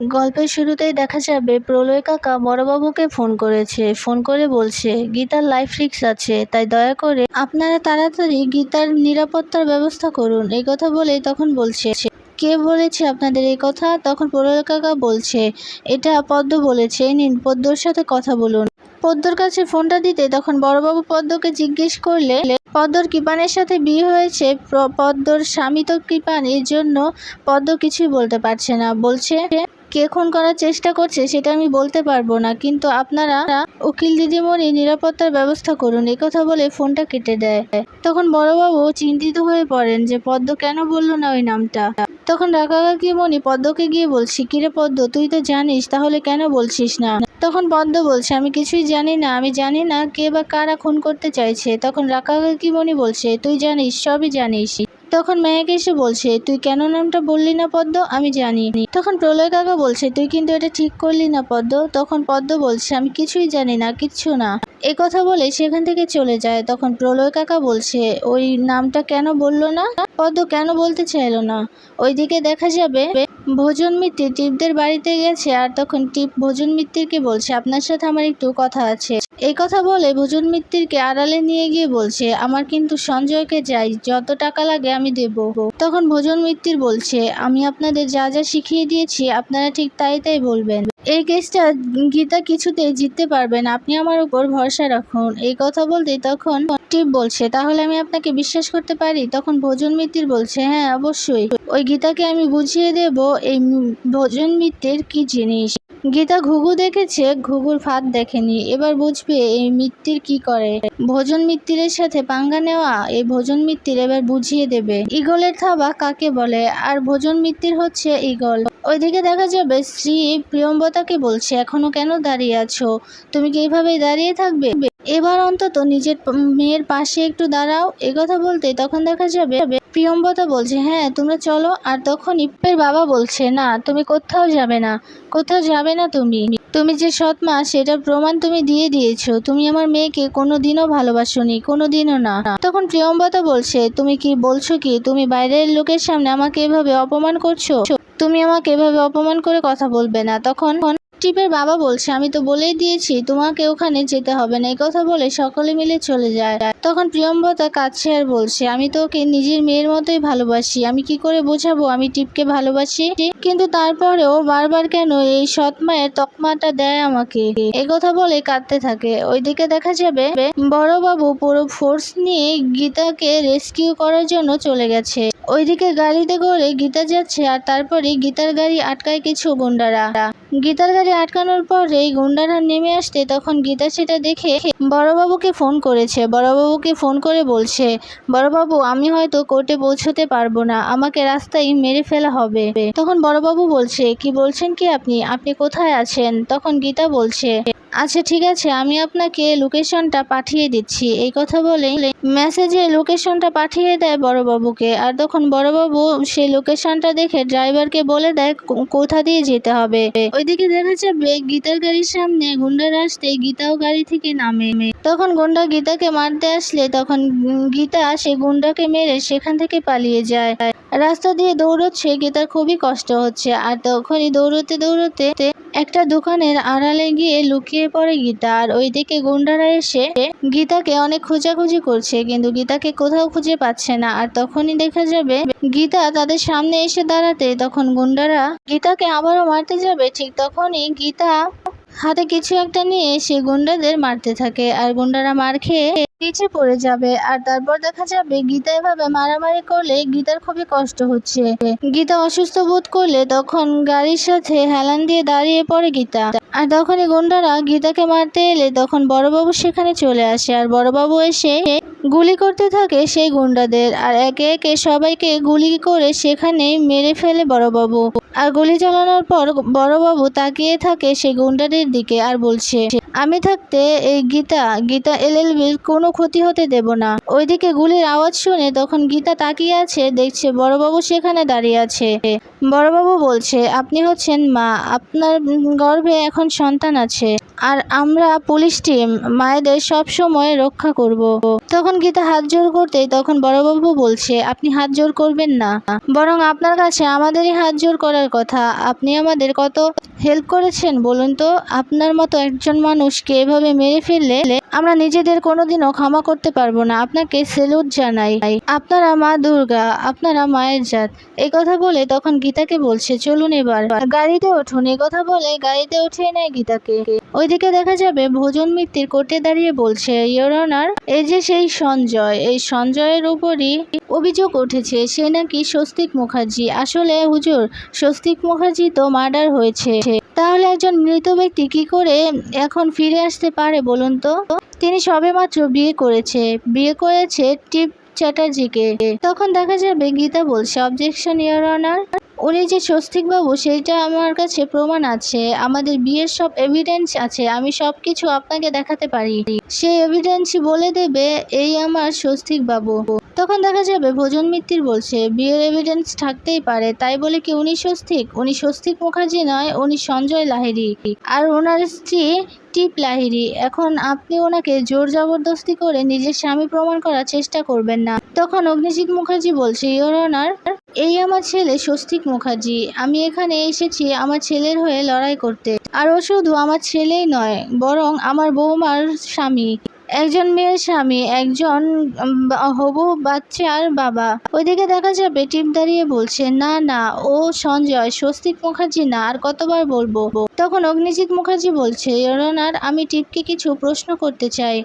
গল্পের শুরুতেই দেখা যাবে প্রলয় কাকা বড়বাবুকে ফোন করেছে। ফোন করে বলছে, গীতার লাইফ রিক্স আছে, তাই দয়া করে আপনারা তাড়াতাড়ি গীতার নিরাপত্তার ব্যবস্থা করুন। এই কথা বলে তখন বলছে, কে বলেছে আপনাদের এই কথা? তখন প্রলয় কাকা বলছে, এটা পদ্ম বলেছে নিন পদ্মর সাথে কথা বলুন। পদ্মর কাছে ফোনটা দিতে তখন বড়বাবু পদ্মকে জিজ্ঞেস করলে, পদ্মর কৃপানের সাথে বিয়ে হয়েছে? পদ্মর স্বামী তো কৃপান এর জন্য পদ্ম কিছুই বলতে পারছে না। বলছে কে খুন করার চেষ্টা করছে সেটা আমি বলতে পারব না, কিন্তু আপনারা উকিল দিদিমণি নিরাপত্তার ব্যবস্থা করুন কথা বলে ফোনটা কেটে দেয়। তখন বড়বাবু চিন্তিত হয়ে পড়েন যে পদ্ম কেন বলল না ওই নামটা? তখন রাকা কাকিমণি পদ্মকে গিয়ে বলছি, কিরে পদ্ম, তুই তো জানিস, তাহলে কেন বলছিস না? তখন পদ্ম বলছে, আমি কিছুই জানি না, আমি জানি না কে বা কারা খুন করতে চাইছে। তখন রাকা কাকিমণি বলছে, তুই জানিস, সবই জানিস। তখন মায়াকে এসে বলছে, তুই কেন নামটা বললি না পদ্ম? আমি জানি তখন প্রলয় কাকা বলছে, তুই কিন্তু এটা ঠিক করলি না পদ্ম। তখন পদ্ম বলছে, আমি কিছুই জানি না, কিচ্ছু না। এ কথা বলে সেখান থেকে চলে যায়। তখন প্রলয় কাকা বলছে, ওই নামটা কেন বলল না? পদ্ম, কেন বলতে চাইলো না? ওইদিকে দেখা যাবে ভোজন মিত্র টিপদের বাড়িতে গেছে আর তখন টিপ ভোজন মিত্রকে বলছে, আপনার সাথে আমার একটু কথা আছে। এই কথা বলে ভোজন মিত্রকে আড়ালে নিয়ে গিয়ে বলছে, আমার কিন্তু সঞ্জয়কে চাই যত টাকা লাগে আমি দেব। তখন ভোজন মিত্র বলছে, আমি আপনাদের যা যা শিখিয়ে দিয়েছি, আপনারা ঠিক তাই তাই বলবেন। এই কেসটা গীতা কিছুতেই জিততে পারবেন আপনি আমার উপর ভরসা রাখুন। এই কথা বলতে তখন টিপ বলছে, তাহলে আমি আপনাকে বিশ্বাস করতে পারি? তখন ভোজন মিত্র বলছে হ্যাঁ অবশ্যই। ওই গীতাকে আমি বুঝিয়ে দেব, এই ভোজন মিত্রের কি জিনিস? গীতা ঘুঘু দেখেছে, ঘুঘুর ফাঁদ দেখেনি। এবার বুঝবে এই মিত্তির কি করে। ভোজন মিত্তিরের সাথে পাঙ্গা নেওয়া, এই ভোজন মিত্তির এবার বুঝিয়ে দেবে। ইগলের থাবা কাকে বলে? আর ভোজন মিত্তির হচ্ছে ইগল। ওইদিকে দেখা যাবে স্ত্রী প্রিয়ম্বতাকে বলছে, এখনও কেন দাঁড়িয়ে আছো? তুমি কি এইভাবেই দাঁড়িয়ে থাকবে? এবার অন্তত নিজের প- মেয়ের পাশে একটু দাঁড়াও কথা বলতে তখন দেখা যাবে প্রিয়ম্বতা বলছে হ্যাঁ তোমরা চলো। আর তখন ইপ্পের বাবা বলছে, না, তুমি কোথাও যাবে না, কোথাও যাবে না তুমি। তুমি যে সৎ মা সেটার প্রমাণ তুমি দিয়ে দিয়েছ। তুমি আমার মেয়েকে কোনো দিনও ভালোবাসোনি কোনো না। তখন প্রিয়ম্বতা বলছে, তুমি কি বলছো কি? তুমি বাইরের লোকের সামনে আমাকে এভাবে অপমান করছ? তুমি আমাকে এভাবে অপমান করে কথা বলবে না। তখন টিপের বাবা বলছে, আমি তো বলেই দিয়েছি, তোমাকে ওখানে যেতে হবে না। এই কথা বলে সকলে মিলে চলে যায়। তখন প্রিয়ম্বতা কাছে আর বলছে, আমি তো ওকে নিজের মেয়ের মতোই ভালোবাসি। আমি কি করে বোঝাবো আমি টিপকে ভালোবাসি? কিন্তু তারপরেও বারবার কেন এই সৎ মায়ের তকমাটা দেয় আমাকে? এই কথা বলে কাঁদতে থাকে। ওইদিকে দেখা যাবে, বড়বাবু পুরো ফোর্স নিয়ে গীতাকে রেস্কিউ করার জন্য চলে গেছে। ওইদিকে গাড়িতে করে গীতা যাচ্ছে আর তারপরে গীতার গাড়ি আটকায় কিছু গুন্ডারা। গীতার গাড়ি আটকানোর পর এই গুন্ডারা নেমে আসতে তখন গীতা সেটা দেখে বড়বাবুকে ফোন করেছে। বড়বাবুকে ফোন করে বলছে, বড়বাবু, আমি হয়তো কোর্টে পৌঁছতে পারব না। আমাকে রাস্তায় মেরে ফেলা হবে। তখন বড়বাবু বলছে, কি বলছেন কি আপনি? আপনি কোথায় আছেন? তখন গীতা বলছে আচ্ছা ঠিক আছে, আমি আপনাকে লোকেশনটা পাঠিয়ে দিচ্ছি। এই কথা বলে মেসেজে লোকেশনটা পাঠিয়ে দেয় বড়বাবুকে। আর তখন বড়বাবু সেই লোকেশনটা দেখে ড্রাইভারকে বলে দেয় কোথা দিয়ে যেতে হবে? ওইদিকে দেখা যাবে গীতার গাড়ির সামনে গুন্ডারা আসতে গীতাও গাড়ি থেকে নামে। তখন গুন্ডা গীতাকে মারতে আসলে তখন গীতা সে গুন্ডাকে মেরে সেখান থেকে পালিয়ে যায়। রাস্তা দিয়ে দৌড়চ্ছে, গীতার খুবই কষ্ট হচ্ছে। আর তখনই দৌড়তে দৌড়তে একটা দোকানের আড়ালে গিয়ে লুকিয়ে পড়ে গীতা, আর ওইদিকে গুন্ডারা এসে গীতাকে অনেক খোঁজাখুঁজি করছে, কিন্তু গীতাকে কোথাও খুঁজে পাচ্ছে না। আর তখনই দেখা যাবে গীতা তাদের সামনে এসে দাঁড়াতে, তখন গুন্ডারা গীতাকে আবারও মারতে যাবে। ঠিক তখনই গীতা হাতে কিছু একটা নিয়ে সে গুন্ডাদের মারতে থাকে, আর গুন্ডারা মার খেয়ে নিচে পড়ে যাবে আর তারপর দেখা যাবে গীতা এভাবে মারামারি করলে গীতার খুবই কষ্ট হচ্ছে। গীতা অসুস্থ বোধ করলে তখন গাড়ির সাথে হেলান দিয়ে দাঁড়িয়ে পড়ে গীতা। আর তখনই গুন্ডারা গীতাকে মারতে এলে তখন বড়বাবু সেখানে চলে আসে আর বড়বাবু এসে গুলি করতে থাকে সেই গুন্ডাদের, আর একে একে সবাইকে গুলি করে সেখানেই মেরে ফেলে বড়বাবু। আর গুলি চালানোর পর বড়বাবু তাকিয়ে থাকে সেই গুন্ডাদের দিকে আর বলছে, আমি থাকতে এই গীতা গীতা এলএলবির কোনো ক্ষতি হতে দেব না। ওইদিকে গুলির আওয়াজ শুনে তখন গীতা তাকিয়ে আছে, দেখছে বড়বাবু সেখানে দাঁড়িয়ে আছে। বড়বাবু বলছে, আপনি হচ্ছেন মা, আপনার গর্ভে এখন সন্তান আছে। আর আমরা পুলিশ টিম মায়েদের সব সময় রক্ষা করব। তখন গীতা হাত জোর করতেই তখন বড়বাবু বলছে, আপনি হাত জোর করবেন না। বরং আপনার কাছে আমাদেরই হাত জোর করার কথা। আপনি আমাদের কত হেল্প করেছেন বলুন তো? আপনার মতো একজন মানুষকে এভাবে মেরে ফেললে আমরা নিজেদের কোনোদিনও ক্ষমা করতে পারব না। আপনাকে সেলুট জানাই। আপনারা মা দুর্গা, আপনারা মায়ের জাত। এই কথা বলে তখন গীতাকে বলছে, চলুন এবার। গাড়িতে উঠুন। এই কথা বলে গাড়িতে উঠিয়ে নেয় গীতাকে। ওইদিকে দেখা যাবে ভোজন মিত্তির কোর্টে দাঁড়িয়ে বলছে ইয়োর অনার এই যে সেই সঞ্জয়, এই সঞ্জয়ের উপরই অভিযোগ উঠেছে, সে নাকি স্বস্তিক মুখার্জি। আসলে হুজুর, স্বস্তিক মুখার্জি তো মার্ডার হয়েছে। তাহলে একজন মৃত ব্যক্তি কি করে এখন ফিরে আসতে পারে বলুন তো? তিনি সবেমাত্র বিয়ে করেছে। বিয়ে করেছে টিপ চ্যাটার্জিকে। তখন দেখা যাবে গীতা বলছে অবজেকশন ইয়ার উনি যে স্বস্তিক বাবু সেইটা আমার কাছে প্রমাণ আছে। আমাদের বিয়ের সব এভিডেন্স আছে। আমি সব কিছু আপনাকে দেখাতে পারি। সেই এভিডেন্সই বলে দেবে, এই আমার স্বস্তিক বাবু তখন দেখা যাবে ভোজন মিত্তির বলছে, বিয়ের এভিডেন্স থাকতেই পারে। তাই বলে কি উনি স্বস্তিক? উনি স্বস্তিক মুখার্জি নয়, উনি সঞ্জয় লাহিড়ী। আর ওনার স্ত্রী টিপ লাহিরি এখন আপনি ওনাকে জোর জবরদস্তি করে নিজের স্বামী প্রমাণ করার চেষ্টা করবেন না। তখন অগ্নিজিৎ মুখার্জি বলছে ইয়োর অনার এই আমার ছেলে স্বস্তিক মুখার্জি। আমি এখানে এসেছি আমার ছেলের হয়ে লড়াই করতে। আর ও শুধু আমার ছেলেই নয়, বরং আমার বৌমার স্বামী। একজন মেয়ের স্বামী, একজন হবু বাচ্চার বাবা। ওইদিকে দেখা যাবে টিপ দাঁড়িয়ে বলছে, না না, ও সঞ্জয়, স্বস্তিক মুখার্জি না, আর কতবার বলব? তখন অগ্নিজিৎ মুখার্জি বলছে ইয়োরনার আমি টিপকে কিছু প্রশ্ন করতে চাই।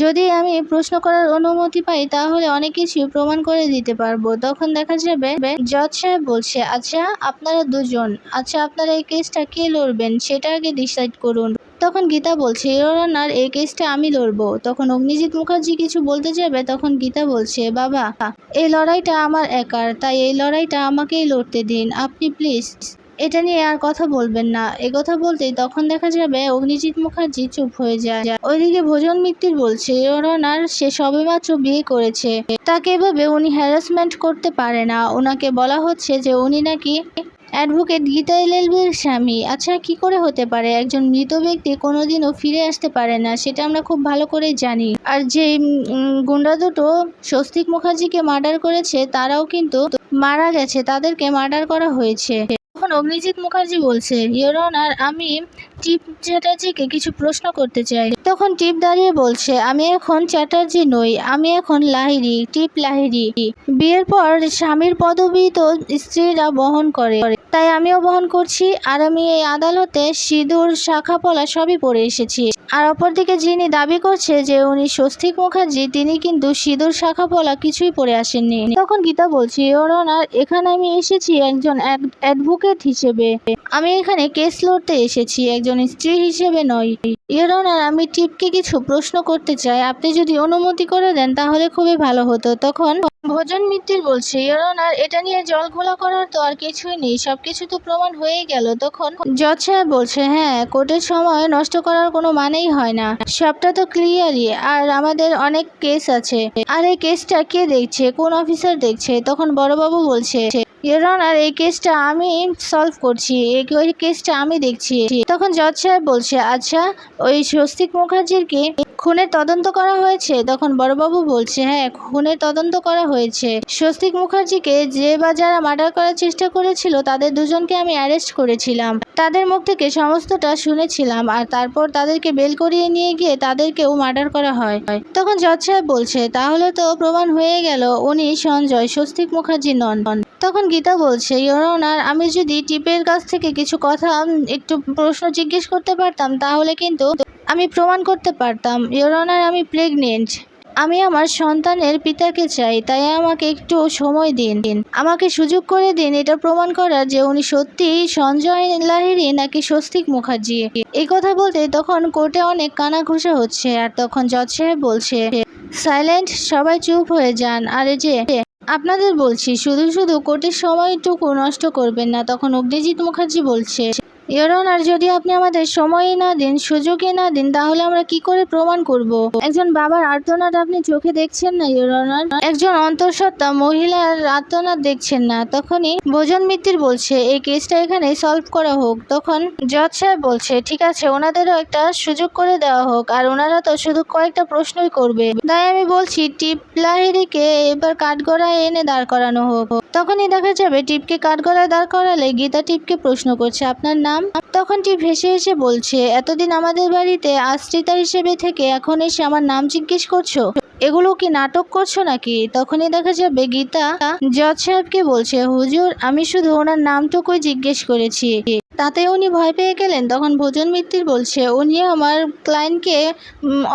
যদি আমি প্রশ্ন করার অনুমতি পাই, তাহলে অনেক কিছু প্রমাণ করে দিতে পারব। তখন দেখা যাবে, জজ সাহেব বলছে আচ্ছা আপনারা দুজন। আচ্ছা আপনারা এই কেসটা কে লড়বেন, সেটা আগে ডিসাইড করুন। তখন গীতা বলছে ইয়োরনার এই কেসটা আমি লড়বো। তখন অগ্নিজিৎ মুখার্জি কিছু বলতে যাবে, তখন গীতা বলছে, বাবা, এই লড়াইটা আমার একার, তাই এই লড়াইটা আমাকেই লড়তে দিন। আপনি প্লিজ এটা নিয়ে আর কথা বলবেন না। এ কথা বলতেই তখন দেখা যাবে অগ্নিজিৎ মুখার্জি চুপ হয়ে যায়। ওইদিকে ভোজন মিত্তির বলছে ইয়োরনার সে সবেমাত্র বিয়ে করেছে। তাকে এভাবে উনি হ্যারাসমেন্ট করতে পারে না। ওনাকে বলা হচ্ছে যে উনি নাকি অ্যাডভোকেট গীতা এলএলবির স্বামী। আচ্ছা কি করে হতে পারে? একজন মৃত ব্যক্তি কোনোদিনও ফিরে আসতে পারে না, সেটা আমরা খুব ভালো করেই জানি। আর যে গুন্ডা দুটো স্বস্তিক মুখার্জিকে মার্ডার করেছে, তারাও কিন্তু মারা গেছে। তাদেরকে মার্ডার করা হয়েছে। অগ্নিজিৎ মুখার্জি বলছে ইয়োর অনার আমি টিপ চ্যাটার্জিকে কিছু প্রশ্ন করতে চাই। তখন টিপ দাঁড়িয়ে বলছে, আমি এখন চ্যাটার্জি নই, আমি এখন লাহিড়ি, টিপ লাহিড়ি। বিয়ের পর স্বামীর পদবি তো স্ত্রীরা বহন করে। তাই আমিও বহন করছি, আর আমি এই আদালতে সিঁদুর শাখা পলা সবই পরে এসেছি। আর অপরদিকে যিনি দাবি করছে যে উনি স্বস্তিক মুখার্জি, তিনি কিন্তু সিঁদুর শাখা পলা কিছুই পরে আসেননি। তখন গীতা বলছি ওর ওনার এখানে আমি এসেছি একজন অ্যাডভোকেট হিসেবে। আমি এখানে কেস লড়তে এসেছি, একজন স্ত্রী হিসেবে নয়। ইয়োর আমি টিপকে কিছু প্রশ্ন করতে চাই। আপনি যদি অনুমতি করে দেন, তাহলে খুবই ভালো হতো। তখন ভোজন মিত্তির বলছে ইয়োর এটা নিয়ে জল ঘোলা করার তো আর কিছুই নেই। সবকিছু তো প্রমাণ হয়েই গেল। তখন জজ সাহেব বলছে হ্যাঁ কোর্টের সময় নষ্ট করার কোনো মানেই হয় না। সবটা তো ক্লিয়ারই। আর আমাদের অনেক কেস আছে। আর এই কেসটা কে দেখছে? কোন অফিসার দেখছে? তখন বড়বাবু বলছে ইয়োর অনার এই কেসটা আমি সলভ করছি। এই ওই কেসটা আমি দেখছি। তখন জজ সাহেব বলছে আচ্ছা ওই স্বস্তিক মুখার্জির কি খুনের তদন্ত করা হয়েছে? তখন বড়বাবু বলছে হ্যাঁ খুনের তদন্ত করা হয়েছে। স্বস্তিক মুখার্জিকে যে বা যারা মার্ডার করার চেষ্টা করেছিল, তাদের দুজনকে আমি অ্যারেস্ট করেছিলাম। তাদের মুখ থেকে সমস্তটা শুনেছিলাম আর তারপর তাদেরকে বেল করিয়ে নিয়ে গিয়ে তাদেরকেও মার্ডার করা হয়। তখন জজ সাহেব বলছে, তাহলে তো প্রমাণ হয়ে গেল, উনি সঞ্জয়, স্বস্তিক মুখার্জি নন। তখন গীতা বলছে ইয়োর আমি যদি টিপের কাছ থেকে কিছু কথা একটু প্রশ্ন জিজ্ঞেস করতে পারতাম, তাহলে কিন্তু আমি প্রমাণ করতে পারতাম। ইয়োর আমি প্রেগনেন্ট আমি আমার সন্তানের পিতাকে চাই, তাই আমাকে একটু সময় দিন। দিন আমাকে সুযোগ করে দিন, এটা প্রমাণ করার যে উনি সত্যি সঞ্জয় লাহিড়ী নাকি স্বস্তিক মুখার্জি। এই কথা বলতে তখন কোর্টে অনেক কানাঘুষা হচ্ছে, আর তখন জজ সাহেব বলছে সাইলেন্ট সবাই চুপ হয়ে যান। আর যে আপনাদের বলছি শুধু শুধু কোর্টের সময়টুকু নষ্ট করবেন না তখন অগ্নিজিৎ মুখার্জি বলছে। ইওর যদি আপনি আমাদের সময়ই না দিন, সুযোগই না দিন, তাহলে আমরা কি করে প্রমাণ করব? একজন বাবার আর্তনাদ আপনি চোখে দেখছেন না ইওর একজন অন্তঃসত্ত্বা মহিলার আর্তনাদ দেখছেন না, তখনই ভোজন মিত্তির বলছে, এই কেসটা এখানে সলভ করা হোক। তখন জজ সাহেব বলছে, ঠিক আছে, ওনাদেরও একটা সুযোগ করে দেওয়া হোক, আর ওনারা তো শুধু কয়েকটা প্রশ্নই করবে। তাই আমি বলছি, টিপ লাহিড়িকে এবার কাঠগড়ায় এনে দাঁড় করানো হোক। তখনই দেখা যাবে, টিপকে কাঠগড়ায় দাঁড় করালে গীতা টিপকে প্রশ্ন করছে, আপনার নাম তখন টি ভেসে এসে বলছে, এতদিন আমাদের বাড়িতে আশ্রিতা হিসেবে থেকে এখন এসে আমার নাম জিজ্ঞেস করছ? এগুলো কি নাটক করছ নাকি? তখনই দেখা যাবে গীতা জজ সাহেবকে বলছে, হুজুর, আমি শুধু ওনার নামটুকুই জিজ্ঞেস করেছি। তাতে উনি ভয় পেয়ে গেলেন। তখন ভোজন মিত্তির বলছে, উনি আমার ক্লায়েন্টকে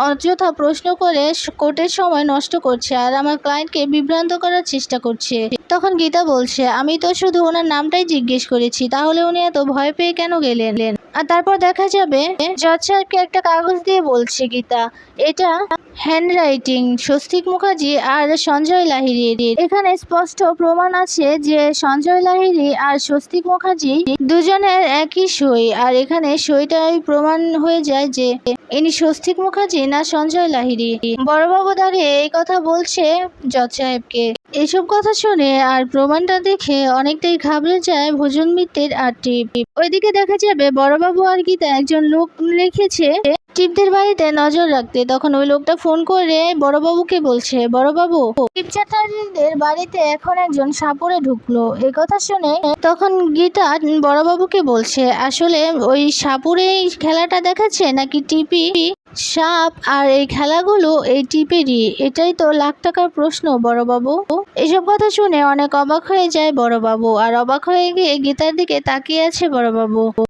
অযথা প্রশ্ন করে কোর্টের সময় নষ্ট করছে আর আমার ক্লায়েন্টকে বিভ্রান্ত করার চেষ্টা করছে। তখন গীতা বলছে, আমি তো শুধু ওনার নামটাই জিজ্ঞেস করেছি। তাহলে উনি এত ভয় পেয়ে কেন গেলেন? আর তারপর দেখা যাবে জজ সাহেবকে একটা কাগজ দিয়ে বলছে গীতা। এটা হ্যান্ড রাইটিং স্বস্তিক মুখার্জি আর সঞ্জয় লাহিড়ির। এখানে স্পষ্ট প্রমাণ আছে যে সঞ্জয় লাহিড়ি আর স্বস্তিক মুখার্জি দুজনের একই সই। আর এখানে সইটাই প্রমাণ হয়ে যায় যে ইনি স্বস্তিক মুখার্জি না সঞ্জয় লাহিড়ি। বড়বাবু দাঁড়িয়ে এই কথা বলছে জজ সাহেবকে। এসব কথা শুনে আর প্রমাণটা দেখে অনেকটাই ঘাবড়ে যায় ভোজন মিত্রের আর টিপ। ওইদিকে দেখা যাবে বড়বাবু আর গীতা একজন লোক রেখেছে টিপদের বাড়িতে নজর রাখতে। তখন ওই লোকটা ফোন করে বড়বাবুকে বলছে বড়বাবু টিপ চ্যাটার্জিদের বাড়িতে এখন একজন সাপুরে ঢুকলো। এ কথা শুনে তখন গীতা বড়বাবুকে বলছে, আসলে ওই সাপুরে খেলাটা দেখাচ্ছে নাকি টিপি সাপ? আর এই খেলাগুলো এই টিপেরই, এটাই তো লাখ টাকার প্রশ্ন বড় বড়বাবু এসব কথা শুনে অনেক অবাক হয়ে যায় বড়বাবু আর অবাক হয়ে গিয়ে গীতার দিকে তাকিয়ে আছে বড়বাবু